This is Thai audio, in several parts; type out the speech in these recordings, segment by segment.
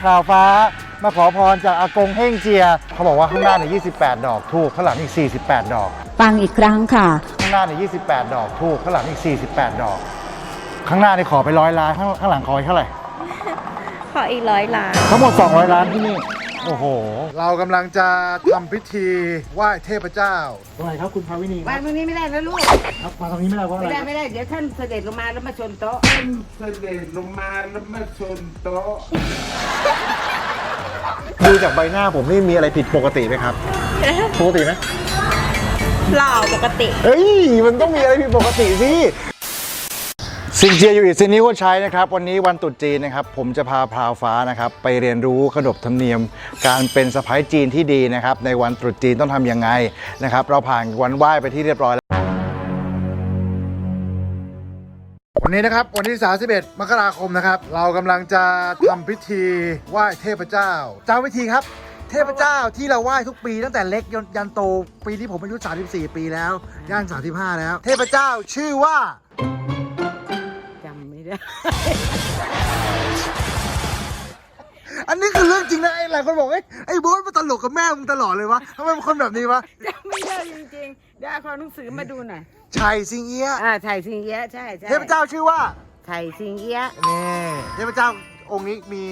พราวฟ้ามาขอพรจากอากงเฮ่งเจีย เขาบอกว่าข้างหน้าเนี่ย28 ดอกถูกข้างหลังอีก 48 ดอก ฟังอีกครั้งค่ะ ข้างหน้าเนี่ย28 ดอกถูกข้างหลังอีก 48 ดอก ข้างหน้านี่ขอไปร้อยล้านข้างข้างหลังขออีกเท่าไหร่ ขออีกร้อยล้าน ทั้งหมด 200 ล้านที่นี่ โอ้โห เรากำลังจะทำพิธีไหว้เทพเจ้า ตรงไหนครับคุณภาวินีควารังบตรงนี้ไม่ได้นะลูก ครับมาตรงนี้ไม่ได้เพราะอะไม่ไรได้ไม่ได้ เดี๋ยวท่านเสด็จลงมาแล้วมาชนโต๊ะ เสด็จลงมาแล้วมาชนโต๊ะดูจากใบหน้าผมนี่มีอะไรผิดปกติไหมครับ ปกติไหมหล่อปกติ เฮ้ย มันต้องมีอะไรผิดปกติสิ สิงเจียอยู่อีกสินนี้ก็ใช้นะครับ วันนี้วันตรุษจีนนะครับ ผมจะพาพราวฟ้านะครับ ไปเรียนรู้ขนบธรรมเนียม การเป็นสะพ้ายจีนที่ดีนะครับ ในวันตรุษจีนต้องทำยังไงนะครับ เราผ่านวันไหว้ไปที่เรียบร้อยแล้ว วันนี้นะครับ วันที่ 31 มกราคมนะครับ เรากำลังจะทำพิธีไหว้เทพเจ้า เจ้าพิธีครับ เทพเจ้าที่เราไหว้ทุกปีตั้งแต่เล็กยันยันโต ปีนี้ผมอายุ 34 ปีแล้ว ย่าง 35 แล้ว เทพเจ้าชื่อว่า จำไม่ได้อันนี้คือเรื่องจริงนะไอ้หลายคนบอกไอ้ยไอ้โบ๊ทมันตลกกับแม่มึงตลอดเลยวะทำไมเป็นคนแบบนี้วะจำไม่ได้จริงๆ เดี๋ยวเอาความหนังสือมาดูหน่อย ชัยซิงเอียะอ่าไถ่สิงเอี้ยะใช่ใช่เทพเจ้าชื่อว่าไถ่สิงเอี้ยะนี่เทพเจ้าองค์นี้มี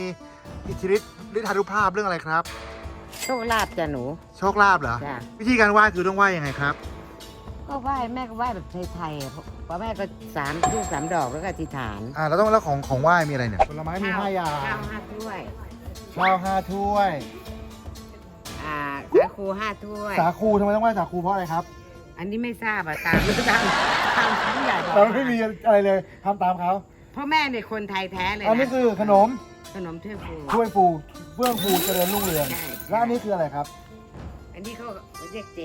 อิทธิฤทธิ์ฤทธานุภาพเรื่องอะไรครับ โชคลาภจ้ะหนู โชคลาภเหรอ จ้ะ วิธีการไหว้คือต้องไหว้ยังไงครับ ก็ไหว้แม่ก็ไหว้แบบไทยๆอะเพราะแม่ก็สามทูบสามดอกแล้วก็อธิษฐานอ่าเราต้องแล้วของของไหว้มีอะไรเนี่ยผลไม้มีห้าอย่างข้าวห้าถ้วย ข้าวห้าถ้วย อ่าสาคูห้าถ้วย สาคูทำไมต้องไหว้สาคูเพราะอะไรครับอันนี้ไม่ทราบอะตามตามตามผู้ใหญ่บอกเราไม่มีอะไรเลยทำตามเขาเพราะแม่เนี่ยคนไทยแท้เลยอันนี้นะคือขนมขนมถ้วยฟู ถ้วยฟูเฟื่องฟูเจริญรุ่งเรืองใช่ แล้วอันนี้คืออะไรครับ อันนี้เขาเรียกเจ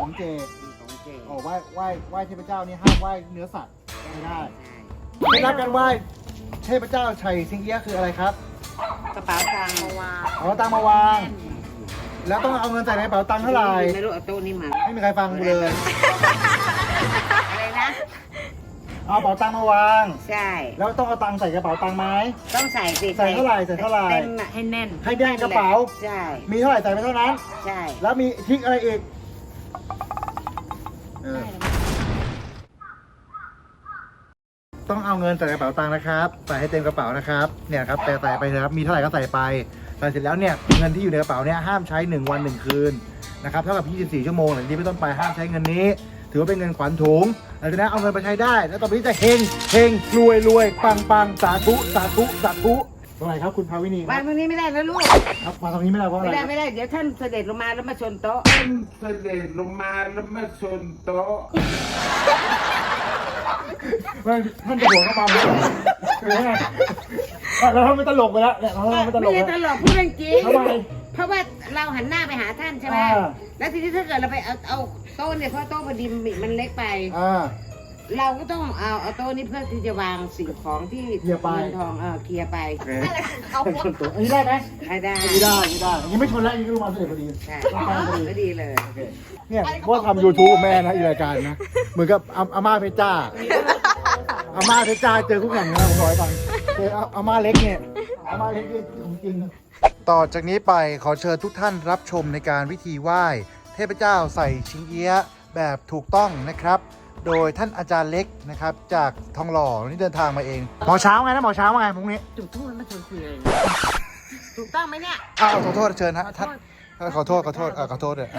ของเจของ เจโอ้ไหว้ไหว้ไหว้เทพเจ้านี่ห้ามไหว้เนื้อสัตว์ไม่ได้ใช่เคล็ดลับการไหว้เทพเจ้าชัยซิงเอียะคืออะไรครับกระเป๋าตังค์มาวางเอาตังค์มาวาง แล้วต้องเอาเงินใส่ในกระเป๋าตังค์เท่าไหร่ไม่รู้เอาตู้นี้มา ไม่มีใครฟังกูเลย อะไรนะ เอากระเป๋าตังค์มาวาง ใช่ แล้วต้องเอาตังค์ใส่กระเป๋าตังค์ไหม ต้องใส่สิใส่เท่าไหร่ใส่เท่าไหร่ เต็มอะให้แน่นให้แน่นกระเป๋า ใช่ มีเท่าไหร่ใส่ไปเท่านั้น ใช่ แล้วมีทริกอะไรอีก เออ ต้องเอาเงินใส่กระเป๋าตังค์นะครับใส่ให้เต็มกระเป๋านะครับเนี่ยครับแต่ใส่ไปเถอะครับมีเท่าไหร่ก็ใส่ไปใส่เสร็จแล้วเนี่ยเงินที่อยู่ในกระเป๋าเนี่ยห้ามใช้ 1 วัน 1 คืนนะครับเท่ากับ 24 ชั่วโมงหลังจากนี้เป็นต้นไปห้ามใช้เงินนี้ ถือว่าเป็นเงินขวัญถุงหลังจากนั้นเอาเงินไปใช้ได้ แล้วต่อไปนี้จะเฮงเฮงรวยรวยปังปังสาธุสาธุสาธุ ตรงไหนครับคุณภาวินีครัวางบตรงนี้ไม่ได้นะลูก ครับมาตรงนี้ไม่ได้เพราะอะไม่ไรได้ไม่ได้ เดี๋ยวท่านเสด็จลงมาแล้วมาชนโต๊ะ เสด็จลงมาแล้วมาชนโต๊ะมันท่านจะหัวเข้ามาเลยหรือไงแล้วท่านไม่ตลกไปแล้วเนี่ยเราไม่ตลไม่กได้แล้วตลกพูดเรื่องจริงทำไมเพราะว่าเราหันหน้าไปหาท่านใช่ไหมอ่า แล้วทีนี้ถ้าเกิดเราไปเอาเอาโต๊ะเนี่ยเพราะโต๊ะพอดีมันเล็กไป อ่า เราก็ต้องเอาเอาโต๊ะนี้เพื่อที่จะวางสิ่งของที่เคลียร์ไป เงินทองเออเคลียร์ไปชนตัวอันนี้ได้ไหมให้ได้อันนี้ได้อันนี้ได้อันนี้ไม่ชนแล้วอันนี้ก็มาเสร็จพอดีใช่ต้องการพอดีก็ดีเลยเนี่ยว่าทำยูทูบกับแม่นะอีรายการนะเหมือนกับอาอาม่าเพชรจ้าอาม่าเพชรจ้าเจอคู่แข่งนะผมบอกให้ฟังเจออาอาม่าเล็กเนี่ยอาม่าเล็กนี่ของจริงต่อจากนี้ไปขอเชิญทุกท่านรับชมในการวิธีไหว้ เทพเจ้าใส่ชิงเอี้ยะแบบถูกต้องนะครับ โดยท่านอาจารย์เล็กนะครับจากทองหล่อนี่เดินทางมาเอง หมอเช้าไงนะหมอเช้าว่าไงพรุ่งนี้จุดทูบแล้วมาชวนคุยเลยถูกต้องไหมเนี่ยอ้าวขอโทษเชิญฮะท่านขอโทษขอโทษเออขอโทษเลย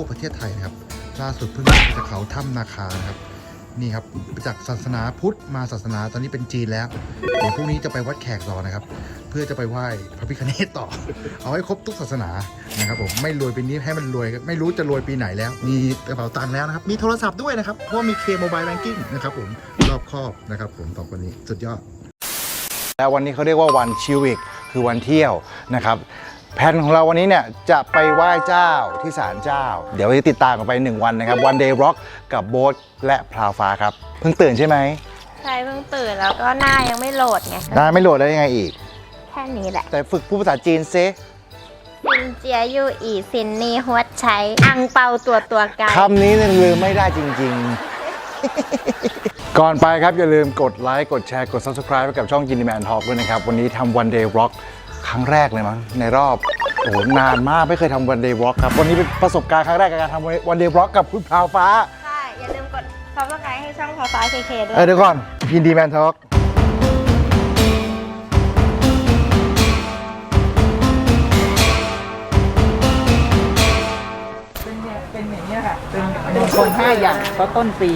ทั่วประเทศไทยนะครับ ล่าสุดเพิ่งไปจากเขาถ้ำนาคานะครับนี่ครับจากศาสนาพุทธมาศาสนาตอนนี้เป็นจีนแล้ว เดี๋ยวพรุ่งนี้จะไปวัดแขกต่อนะครับ เพื่อจะไปไหว้พระพิฆเนศต่อ เอาให้ครบทุกศาสนานะครับผมไม่รวยปีนี้ให้มันรวยไม่รู้จะรวยปีไหนแล้ว มีกระเป๋าตังค์แล้วนะครับ มีโทรศัพท์ด้วยนะครับ เพราะมีเคมบายแบงกิ้งนะครับผมรอบครอบนะครับผมสอคนนี้สุดยอดแล้ววันนี้เขาเรียกว่าวันชิวิกคือวันเที่ยวนะครับ แผนของเราวันนี้เนี่ยจะไปไหว้เจ้าที่ศาลเจ้า เดี๋ยวจะติดตามกันไป 1 วันนะครับวันเดย์ร็อกกับโบ๊ทและพราวฟ้าครับ เพิ่งตื่นใช่ไหมใช่เพิ่งตื่นแล้วก็หน้ายังไม่โหลดไงได้ไม่โหลดได้ยังไงอีก แค่นี้แหละแต่ฝึกพูดภาษาจีนเซซินเจียยูอีซินนี่หัวใช้ อังเปาตัวตัวไกลคำนี้เนี่ยลืมไม่ได้จริง ๆ ก่อนไปครับอย่าลืมกดไลค์กดแชร์กด subscribe ไปกับช่องกิน Man Talk ด้วยนะครับ วันนี้ทำ one day vlog ครั้งแรกเลยมั้งในรอบโอ้โหนานมากไม่เคยทำ one day vlog ครับ วันนี้เป็นประสบการณ์ครั้งแรกกับการทำ one day vlog กับคุณพราวฟ้า ใช่ อย่าลืมกด subscribe ให้ช่องพอฟ้าเคเคด้วเออยเดี๋ยวก่อน ยินดีแมนทอล์กเป็นเนี่ยเป็นอย่างนี้ยค่ะ เป็นมงคลห้าอย่างเพราะต้นปี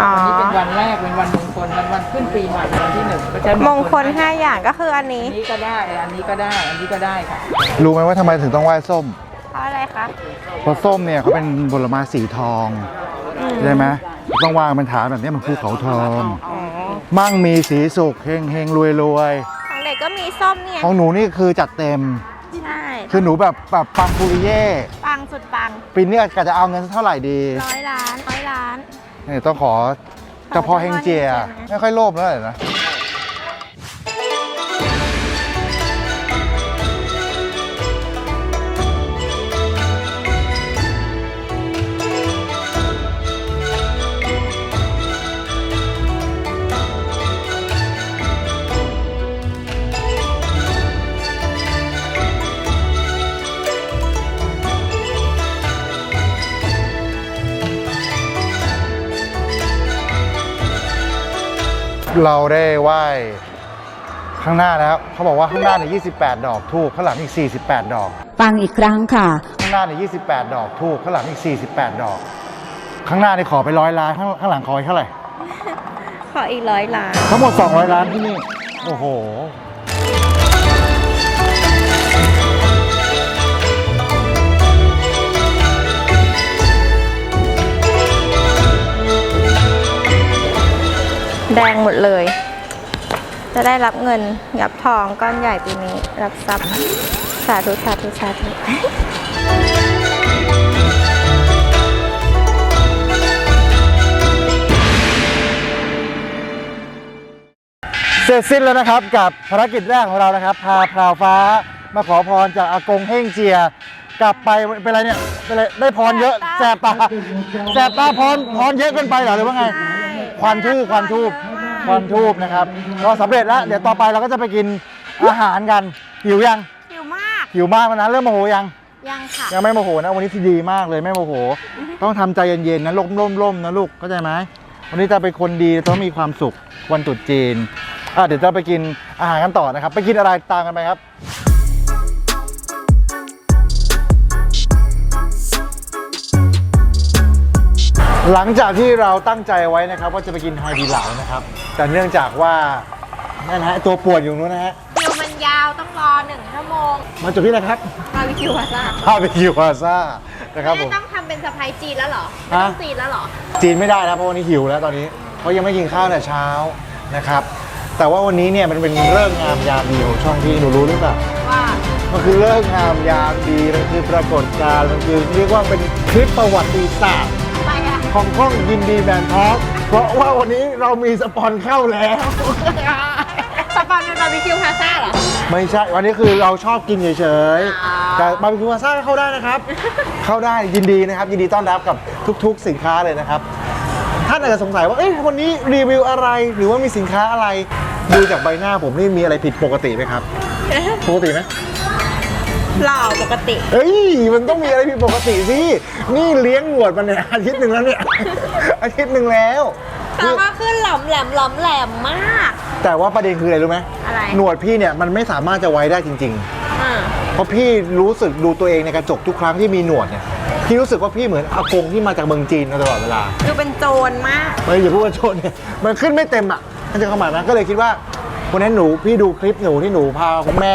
อ๋อวันนี้เป็นวันแรกเป็นวันมงค ลวันวันขึ้นปีใหม่วันที่หนึ่งก็ใช้มงคล5อย่างก็คืออันนี้ อันนี้ก็ได้อันนี้ก็ได้อันนี้ก็ได้ค่ะรู้ไหมว่าทำไมถึงต้องไหว้ส้ม เพราะอะไรคะเพราะส้มเนี่ยเขาเป็นผลไม้สีทองใช่ไหมต้องวางเป็นฐานแบบนี้มันภูเขาทอง อ๋อมั่งมีสีสุขเฮงเฮงรวยรวยของเด็กก็มีส้มเนี่ยของหนูนี่คือจัดเต็ม ใช่คือหนูแบบแบบปังปุริเย่ปังสุดปังปีนี้กะจะเอาเงินสักเท่าไหร่ดีร้อยล้านร้อยล้านเนี่ยต้องขอ แต่พอเฮงเจีย ไม่ค่อยโลภแล้วเลยนะ เราได้ไหว้ข้างหน้าแล้วเขาบอกว่าข้างหน้าเนี่ย28 ดอกทูบข้างหลังอีก 48 ดอก ฟังอีกครั้งค่ะ ข้างหน้าเนี่ย28 ดอกทูบข้างหลังอีก 48 ดอก ข้างหน้านี่ขอไปร้อยล้านข้างข้างหลังขออีกเท่าไหร่ ขออีกร้อยล้าน ทั้งหมด 200 ล้านที่นี่ โอ้โห จะได้รับเงินกับทองก้อนใหญ่ปีนี้ รับทรัพย์สาธุสาธุสาธุเสร็จสิ้นแล้วนะครับกับภารกิจแรกของเรานะครับ พาพราวฟ้ามาขอพรจากอากงเฮ่งเจีย กลับไปเป็นไรเนี่ยเป็นไรได้พรเยอะแสบตาแสบตาพรพรเยอะเกินไปเหรอหรือว่าไงควันทูบควันทูบ ควันทูบนะครับ ก็สำเร็จแล้ว เดี๋ยวต่อไปเราก็จะไปกินอาหารกันหิวยังหิวมาก หิวมากแล้วนะเริ่มโมโหยัง ยังค่ะ ยังไม่โมโหนะวันนี้ที่ดีมากเลยไม่โมโห ต้องทำใจเย็นๆนะล่มล่มล่มนะลูกเข้าใจไหมวันนี้จะเป็นคนดีต้องมีความสุขวันตรุษจีนอะเดี๋ยวจะไปกินอาหารกันต่อนะครับ ไปกินอะไรตามกันไปครับ หลังจากที่เราตั้งใจไว้นะครับ ว่าจะไปกินไฮดีเหลานะครับ แต่เนื่องจากว่านั่นนะฮะตัวปวดอยู่นู้นนะฮะคิวมันยาวต้องรอหนึ่งชั่วโมงมาจบที่นะครับบาร์บีคิวพาซ่าพาไปคิวพาซ่านะครับผม ไม่ต้องทำเป็นสะพายจีนแล้วเหรอไม่ฮะต้องจีนแล้วเหรอ จีนไม่ได้นะเพราะวันนี้หิวแล้วตอนนี้เพราะยังไม่กินข้าวแต่เช้านะครับ แต่ว่าวันนี้เนี่ยมันเป็นเรื่องงามยามดีของช่องที่หนูรู้หรือเปล่า ว่ามันคือเรื่องงามยามดี มันคือปรากฏการณ์ มันคือเรียกว่าเป็นคลิปประวัติศาสตร์อะไรอะ ของช่องยินดีแมนท็อกเพราะว่าวันนี้เรามีสปอนเข้าแล้ว สปอนเป็นบาร์บีคิวพาซ่าเหรอ ไม่ใช่ วันนี้คือเราชอบกินเฉยอ๋อ ๆแต่บาร์บีคิวพาซ่าก็เข้าได้นะครับ เข้าได้ยินดีนะครับ ยินดีต้อนรับกับทุกๆ สินค้าเลยนะครับ ท่านอาจจะสงสัยว่า เอ๊ะวันนี้รีวิวอะไร หรือว่ามีสินค้าอะไร ดูจากใบหน้าผมนี่มีอะไรผิดปกติไหมครับ ปกติไหม หล่อปกติ เฮ้ย มันต้องมีอะไรผิดปกติสิ นี่เลี้ยงหนวดมาเนี่ยอาทิตย์หนึ่งแล้วเนี่ย อาทิตย์หนึ่งแล้วแล้วก็ขึ้นหลอมแหลมหลอมแหลมมาก แต่ว่าประเด็นคืออะไรรู้ไหมอะไร หนวดพี่เนี่ยมันไม่สามารถจะไว้ได้จริงๆอ่าเพราะพี่รู้สึกดูตัวเองในกระจกทุกครั้งที่มีหนวดเนี่ย พี่รู้สึกว่าพี่เหมือนอากงที่มาจากเมืองจีนมาตลอดเวลา ดูเป็นโจรมากไม่อย่าพูดว่าโจรเนี่ยมันขึ้นไม่เต็มอะมันจะเข้ามานะก็เลยคิดว่าวันนั้นหนูพี่ดูคลิปหนูที่หนูพาคุณแม่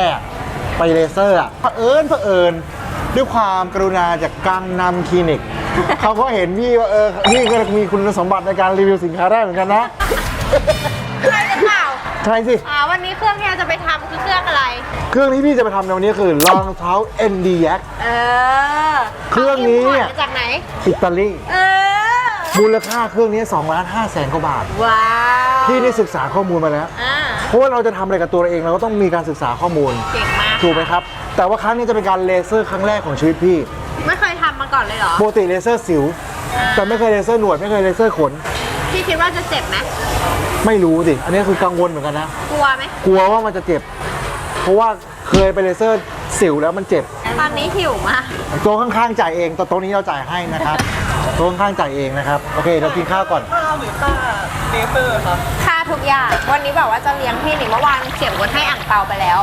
ไปเลเซอร์อะเผอิญเผอิญด้วยความกรุณาจากกังนำคลินิก เขาก็เห็นพี่ว่าเออพี่ก็มีคุณสมบัติในการรีวิวสินค้าได้เหมือนกันนะใช่หรือเปล่าใช่สิ อ่าวันนี้เครื่องที่เราจะไปทำคือเครื่องอะไร เครื่องที่พี่จะไปทำในวันนี้คือรองเท้า ND Yak เออเครื่องนี้าเนี่ย import มาจากไหน อิตาลีเออ มูลค่าเครื่องนี้2ล้าน5แสนกว่าบาท ว้าวพี่นี่ศึกษาข้อมูลมาแล้ว อ่าเพ ราะว่าเราจะทำอะไรกับตัวเราเองเราก็ต้องมีการศึกษาข้อมูล เก่งมาก ถูกไหมครับ แต่ว่าครั้งนี้จะเป็นการเลเซอร์ครั้งแรกของชีวิตพี่ไม่เคยทำมาก่อนเลยเหรอ ปกติเลเซอร์สิว แต่ไม่เคยเลเซอร์หนวดไม่เคยเลเซอร์ขน พี่คิดว่าจะเจ็บไหมไม่รู้สิอันนี้คือกังวลเหมือนกันนะ กลัวไหม กลัวว่ามันจะเจ็บ เพราะว่าเคยไปเลเซอร์สิวแล้วมันเจ็บตอนนี้หิวมาก โต๊ะข้างๆจ่ายเองโต๊ะนี้เราจ่ายให้นะครับ โต๊ะข้างๆจ่ายเองนะครับ โอเค เรากินข้าวก่อนค่าทุกอย่าง วันนี้บอกว่าจะเลี้ยงพี่นี่เมื่อวานเขียนบนให้อ่างเปาไปแล้ว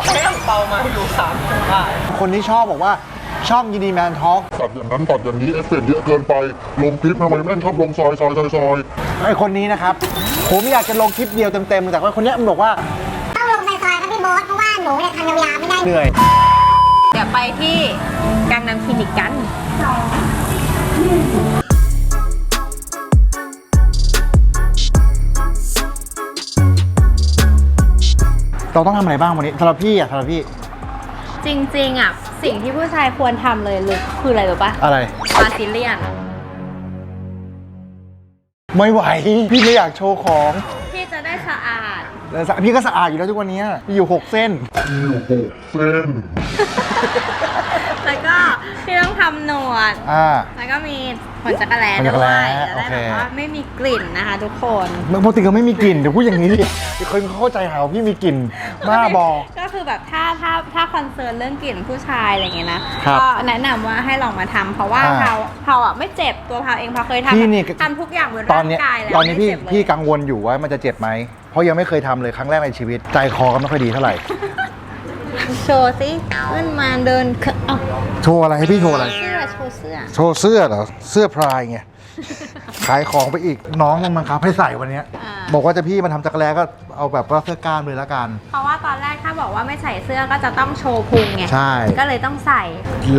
คนที่ชอบบอกว่าช่องยินดีแมนทอล์กตัดอย่างนั้นตัดอย่างนี้เอฟเฟกต์เยอะเกินไป ลงคลิปทำไมแม่งชอบลงซอยซอยซอยซอยไอคนนี้นะครับ ผมอยากจะลงคลิปเดียวเต็มๆแต่ว่าคนเนี้ยมันบอกว่าต้องลงในซอยครับพี่โบ๊ทเพราะว่าหนูเนี่ยทำยาวๆไม่ได้เหนื่อยเดี๋ยวไปที่กังนำคลินิกกัน เราต้องทำอะไรบ้างวันนี้สำหรับพี่อะสำหรับพี่จริงๆอะสิ่งที่ผู้ชายควรทำเลยลึกคืออะไรรู้ปะอะไร บาซิเลียน ไม่ไหว พี่ไม่อยากโชว์ของพี่จะได้สะอาด แต่สะพี่ก็สะอาดอยู่แล้วทุกวันนี้มีอยู่6เส้นมีอยู่หกเส้นแล้วก็ พี่ต้องทำหนวด อ่า แล้วก็มีขนจักรแลขนจักรด้แร้วยจะได้โอเค แบบว่าไม่มีกลิ่นนะคะทุกคนปกติก็ไม่มีกลิ่นเดี๋ยวพูดอย่างนี้ดิเดี๋ยวคนเข้าใจหาว่าพี่มีกลิ่นบ้าบอ ก็คือแบบถ้าถ้าถ้าคอนเซิร์นเรื่องกลิ่นผู้ชายอะไรเงี้ยนะ ครับก็แนะนำว่าให้ลองมาทำเพราะว่าอ่าเผาเผาอะไม่เจ็บตัวเผาเองเผาเคยทำพี่นี่ ทำทุกอย่างบนตอร่านงเนี้ยกายแล้วตอนนี้พี่ไม่เจ็บเลยพี่กังวลอยู่ว่ามันจะเจ็บไหม เพราะยังไม่เคยทำเลยครั้งแรกในชีวิต ใจคอก็ไม่ค่อยดีเท่าไหร่ โชว์สิขึ้นมาเดินเอ้าโชว์อะไรให้พี่โชว์อะไร เสื้อโชว์เสื้อ โชว์เสื้อเหรอ เสื้อพรายไง ขายของไปอีก น้องมันบังคับให้ใส่วันเนี้ยอ่า บอกว่าจะพี่มาทำจักรแลก็เอาแบบว่าเสื้อกล้ามเลยละกัน เพราะว่าตอนแรกถ้าบอกว่าไม่ใส่เสื้อก็จะต้องโชว์พุงไง ใช่ ก็เลยต้องใส่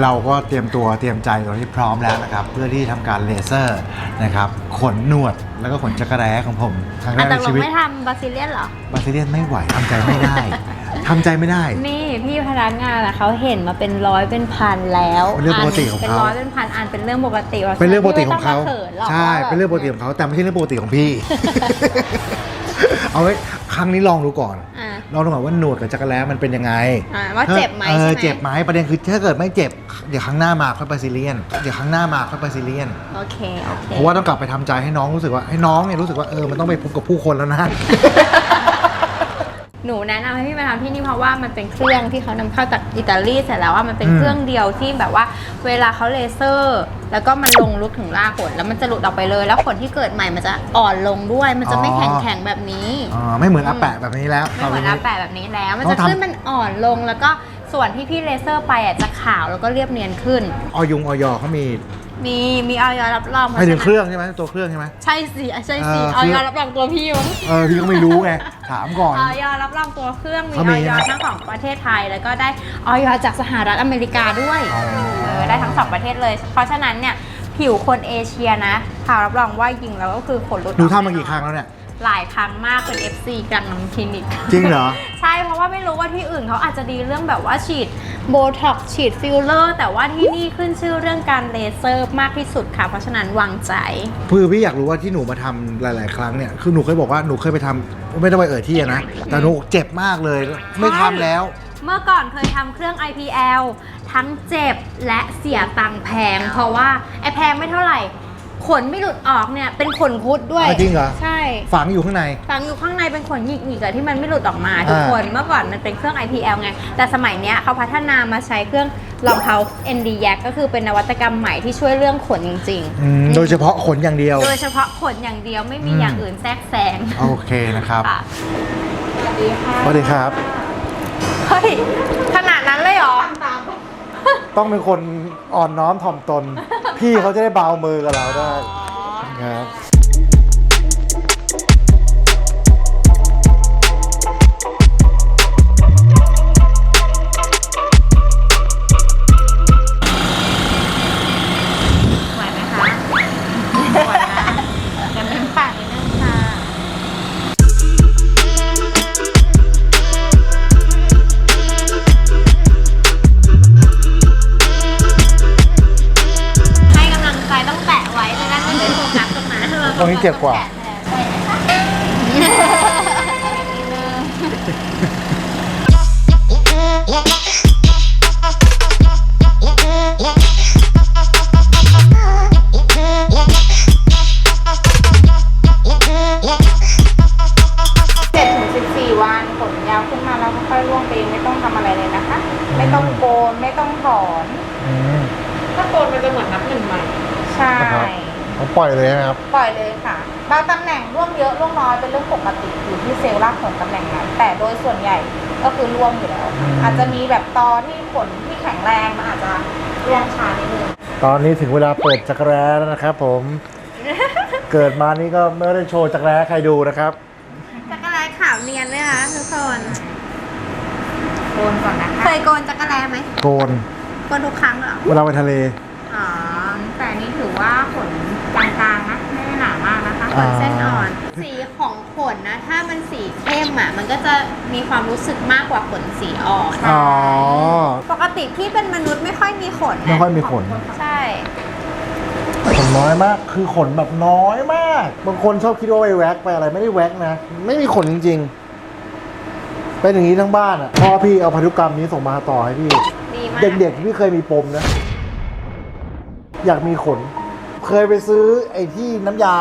เราก็เตรียมตัวเตรียมใจตอนที่พร้อมแล้วนะครับ เพื่อที่ทำการเลเซอร์นะครับ ขนหนวดแล้วก็ขนจักรแลของผมครั้งแรอักนในตกลชีงวิตไม่ทำบาซิเลียนเหรอ บาซิเลียนไม่ไหวทำใจไม่ได้ ทำใจไม่ได้ นี่พี่พนักงานอะเขาเห็นมาเป็นร้อยเป็นพันแล้วเป็นเรื่องปกติของเป็นเขาร้อยเป็นพันอันเป็นเรื่องปกติพาะฉะเป็นเรื่องปกติของเขาพี่ไม่ต้มขินหรอกใช่ว่าแบบเป็นเรื่องปกติของเขาแต่ไม่ใช่เรื่องปกติของพี่ เอาไว้ครั้งนี้ลองดูก่อนอ่าลองดูก่อนว่าหนวดกับจักรแล้มันเป็นยังไงอ่าว่าเจ็บไหมเออใช่ไหมเจ็บไหมประเด็นคือถ้าเกิดไม่เจ็บเดี๋ยวครั้งหน้ามาค่อยไปซีเรียนเดี๋ยวครั้งหน้ามาค่อยไปซีเรียนโอเคโอเคเพราะว่าต้องกลับไปทำใจให้น้องรู้สึกว่าให้น้องเนี่ยรู้สึกว่าเออมันต้องไปพบกับผู้คนแล้วนะ หนูแนะนำให้พี่มาทำที่นี่เพราะว่ามันเป็นเครื่องที่เขานำเข้าจากอิตาลีเสร็จแล้วว่ามันเป็นอืมเครื่องเดียวที่แบบว่าเวลาเขาเลเซอร์ แล้วก็มันลงลึกถึงรากขนแล้วมันจะหลุดออกไปเลย แล้วขนที่เกิดใหม่มันจะอ่อนลงด้วย มันจะไม่แข็งแข็งๆแบบนี้ อ๋อไม่เหมือนอาแปะแบบนี้แล้วไม่เหมือนต่อาปแปะแบบนี้แล้ว มันต้จะองทำขึ้นมันอ่อนลงแล้วก็ส่วนที่พี่เลเซอร์ไปอะจะขาวแล้วก็เรียบเนียนขึ้น ออยงออยเขามี มีมีออยรับรองให้ถึงเครื่องใช่ไหมตัวเครื่องใช่ไหม ใช่สิใช่สิเออออยคือรับรองตัวพี่มั้งเออพี่ก็ไม่รู้ไงถามก่อน ออยรับรองตัวเครื่องมีเขาอมีอยทั้งของประเทศไทย แล้วก็ได้ออยจากสหรัฐอเมริกาด้วยอ๋อ เออได้ทั้งสองประเทศเลย เพราะฉะนั้นเนี่ยผิวคนเอเชียนะข่าวรับรองว่ายิงแล้วก็คือขนลุดหนูทำมากี่ครั้งแล้วเนี่ย หลายครั้งมากเป็น FC กังนำคลินิก จริงเหรอ ใช่เพราะว่าไม่รู้ว่าที่อื่นเขาอาจจะดีเรื่องแบบว่าฉีด โบท็อกฉีดฟิลเลอร์แต่ว่าที่นี่ขึ้นชื่อเรื่องการเลเซอร์มากที่สุดค่ะ เพราะฉะนั้นวางใจ คือพี่อยากรู้ว่าที่หนูมาทำหลาย ๆ ครั้งเนี่ย คือหนูเคยบอกว่าหนูเคยไปทำไม่ต้องไปเอ่ยที่อะนะ แต่หนูเจ็บมากเลย ไม่ทำแล้ว เมื่อก่อนเคยทำเครื่อง IPL ทั้งเจ็บและเสียตังค์แพง เพราะว่าไอแพงไม่เท่าไหร่ ขนไม่หลุดออกเนี่ยเป็นขนคุดด้วยอะจริงเหรอใช่ฝังอยู่ข้างใน ฝังอยู่ข้างในเป็นขนหยิกๆอะที่มันไม่หลุดออกมาทุกอ่าคนเมื่อก่อนมันเป็นเครื่อง IPL ไง แต่สมัยเนี้ยเขาพัฒนามาใช้เครื่องรองเท้า ND Yak ก็คือเป็นนวัตกรรมใหม่ที่ช่วยเรื่องขนจริงอืมโดยเฉพาะขนอย่างเดียว โดยเฉพาะขนอย่างเดียวไม่มีอืมอย่างอื่นแทรกแซงโอเคนะครับค่ะสวัสดีค่ะสวัสดีครับเฮ้ยขนาดนั้นเลยเหรอต้องเป็นคนอ่อนน้อมถ่อมตน พี่เขาจะได้เบามือกับเราได้ครับ 54. ปล่อยเลยนะครับ ปล่อยเลยค่ะ บางตำแหน่งร่วงเยอะร่วงน้อยเป็นเรื่องปกติอยู่ที่เซลล์รากของตำแหน่งนั้น แต่โดยส่วนใหญ่ก็คือร่วงอยู่แล้ว อืม อาจจะมีแบบตอนที่ขนที่แข็งแรงมันอาจจะร่วงช้านิดนึง ตอนนี้ถึงเวลาเปิดจักรแร้แล้วนะครับผม เกิดมานี่ก็ไม่ได้โชว์จักรแร้ให้ใครดูนะครับ จักรแลขาวเนียนด้วยนะทุกคนโกนก่อนนะคะ เคยโกนจักรแลไหมโกนโกนทุกครั้งเหรอ เวลาไปทะเล อ๋อแต่อันนี้ถือว่าขนกลางๆนะไม่ได้หนามากนะคะ ขนเส้นอ่อน สีของขนนะ ถ้ามันสีเข้มอะ มันก็จะมีความรู้สึกมากกว่าขนสีอ่อนอ๋อ ปกติพี่เป็นมนุษย์ไม่ค่อยมีขนนะไม่ค่อยมีขน ใช่ ขนน้อยมาก คือขนแบบน้อยมาก บางคนชอบคิดว่าไปแว็กไปอะไรไม่ได้แว็กนะ ไม่มีขนจริง ๆ เป็นอย่างนี้ทั้งบ้านอะ พ่อพี่เอาพันธุกรรมนี้ส่งมาต่อให้พี่ ดีมากเด็กๆพี่เคยมีปมนะ อยากมีขน เคยไปซื้อไอ้ที่น้ำยา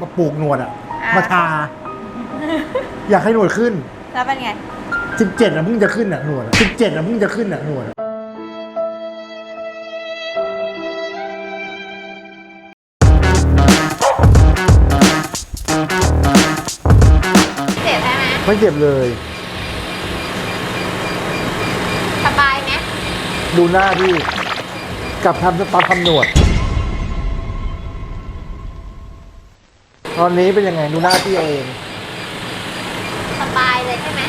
มาปลูกหนวดอะมาทา อยากให้หนวดขึ้น แล้วเป็นไงสิบเจ็ดอะเพิ่งจะขึ้นอะหนวดสิบเจ็ดอะเพิ่งจะขึ้นอะหนวดอะเจ็บใช่ไหมไม่เจ็บเลย สบายไหมดูหน้าพี่กลับทำสปาทำหนวด ตอนนี้เป็นยังไงดูหน้าพี่เอาเอง สบายเลยใช่ไหม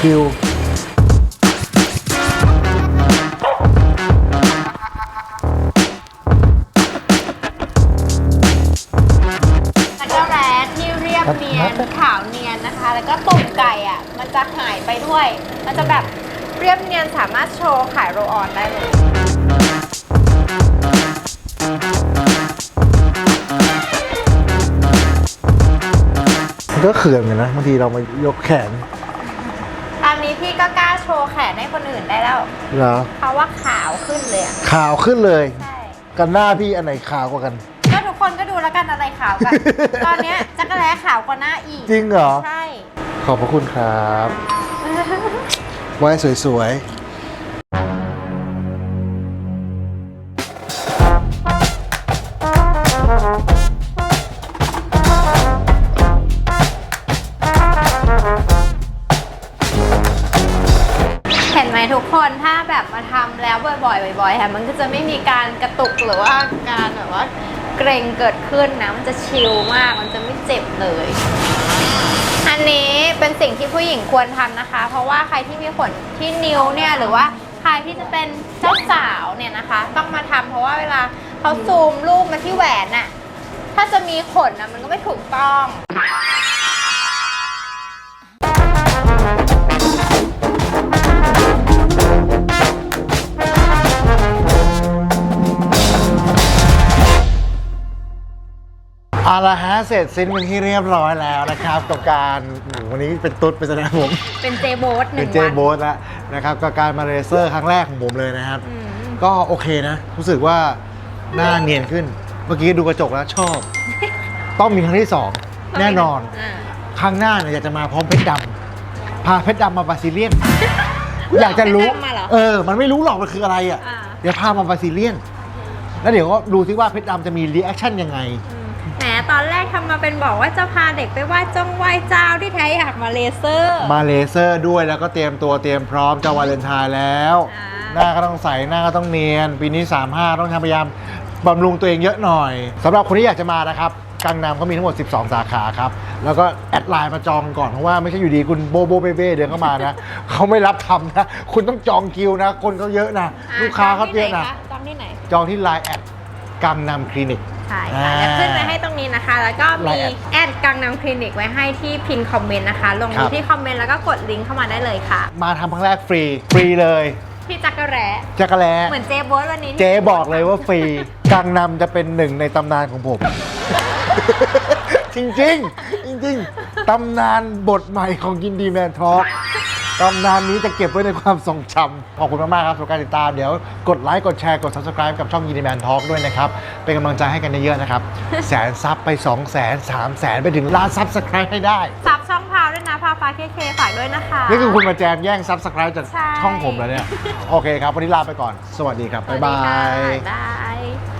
คิว แล้วก็แร้ที่เรียบเนียนขาวเนียนนะคะ แล้วก็ตุ่มไก่อะ มันจะหายไปด้วย มันจะแบบเรียบเนียนสามารถโชว์ขายโรลออนได้เลย มันก็เขื่อนเหมือนกันนะบางทีเรามายกแขนตอนนี้พี่ก็กล้าโชว์แขนให้คนอื่นได้แล้ว เหรอเพราะว่าขาวขึ้นเลยอะขาวขึ้นเลย ใช่ กันหน้าพี่อันไหนขาวกว่ากัน ก็ทุกคนก็ดูแล้วกันอะไรขาวกัน ตอนเนี้ยจักรแร้ขาวกว่าหน้าอีก จริงเหรอ ใช่ ขอบพระคุณครับ ไว้สวย เห็นไหมทุกคนถ้าแบบมาทำแล้วบ่อยๆบ่อยๆค่ะมันก็จะไม่มีการกระตุกหรือว่าการแบบว่าเกรงเกิดขึ้นนะมันจะชิลมากมันจะไม่เจ็บเลยอันนี้เป็นสิ่งที่ผู้หญิงควรทำนะคะ เพราะว่าใครที่มีขนที่นิ้วเนี่ยหรือว่าใครที่จะเป็นเจ้าสาวเนี่ยนะคะ ต้องมาทำเพราะว่าเวลาเขาซูมรูปมาที่แหวนน่ะถ้าจะมีขนนะมันก็ไม่ถูกต้อง เอาละฮะเสร็จสิ้นเป็นที่เรียบร้อยแล้วนะครับกับการวันนี้เป็นตุ๊ดเป็นแสดงผม เป็นเจโบสหเป็นึ่นงเจวัน โบสแล้วนะครับกับการมาเรเซอร์ครั้งแรกของผมเลยนะครับ อืม ก็โอเคนะ รู้สึกว่าหน้าเนียนขึ้น เมื่อกี้ดูกระจกแล้วชอบ ต้องมีครั้งที่สองแน่นอนาครั้งหน้าเนี่ยอยากจะมาพร้อมเพชรดำพาเพชรดำมาบาซิเลียน อยากจะรู้ เพชรดำมาเหรอ เออ มันไม่รู้หรอกมันคืออะไรอะ อ่า เดี๋ยวพามาบาซิเลียน แล้วเดี๋ยวก็ดูซิว่าเพชรดำจะมีรีแอคชั่นยังไง แหมตอนแรกทำมาเป็นบอกว่าจะพาเด็กไปไหว้จงไหว้เจ้าที่แท้อยากมาเลเซอร์ มาเลเซอร์ด้วยแล้วก็เตรียมตัวเตรียมพร้อมจะวาเลนไทน์แล้ว อ่า หน้าก็ต้องใสหน้าก็ต้องเนียน ปีนี้ 35 ต้องพยายามบำรุงตัวเองเยอะหน่อยสำหรับคนที่อยากจะมานะครับกังนำเขามีทั้งหมด 12 สาขาครับ แล้วก็แอดไลน์มาจองก่อน เพราะว่าไม่ใช่อยู่ดีคุณโบโบเบเบ้เดินเข้ามานะ เขาไม่รับทำนะ คุณต้องจองคิวนะ คนเขาเยอะนะอ่ลูกค้าเขาเยอะนะจองที่ไหนจองที่ไลน์แอดกังนำคลินิก ใช่ค่ะเดี๋ยวขึ้นไว้ให้ตรงนี้นะคะ แล้วก็มี Line แอดกังนำคลินิกไว้ให้ที่พินคอมเมนต์นะคะ ลงครับ ที่คอมเมนต์แล้วก็กดลิงก์เข้ามาได้เลยค่ะ มาทำครั้งแรกฟรี ฟรีเลยพี่จักรแร้จักรแลเหมือนเจโบสวันนี้ที่เจ๊บอกเลยว่าฟรีกังนำจะเป็นหนึ่งในตำนานของผมที่จริง ๆ จริง ๆตำนานบทใหม่ของยินดีแมนทอล์ก ตำนานนี้จะเก็บไว้ในความทรงจำขอบคุณมาก ๆ ครับสำหรับการติดตาม เดี๋ยวกดไลค์ กดแชร์ กด subscribe กับช่องยินดีแมนทอล์กด้วยนะครับ เป็นกำลังใจให้กันเยอะ ๆ นะครับ แสนซับไป 2 0 0 0 0 0 3 0 0 0 0ไปถึงล้านซับสไครต์ให้ได้ ซับช่องพาวด้วยนะ พาวฟ้าเคเคฝากด้วยนะคะ นี่คือคุณมาแจมแย่งซับสไครต์จากใช่ ช่องผมแล้วเนี่ย โอเคครับ วันนี้ลาไปก่อน สวัสดีครับ บ๊ายบาสวัสดีค่ะย บ๊ายบาย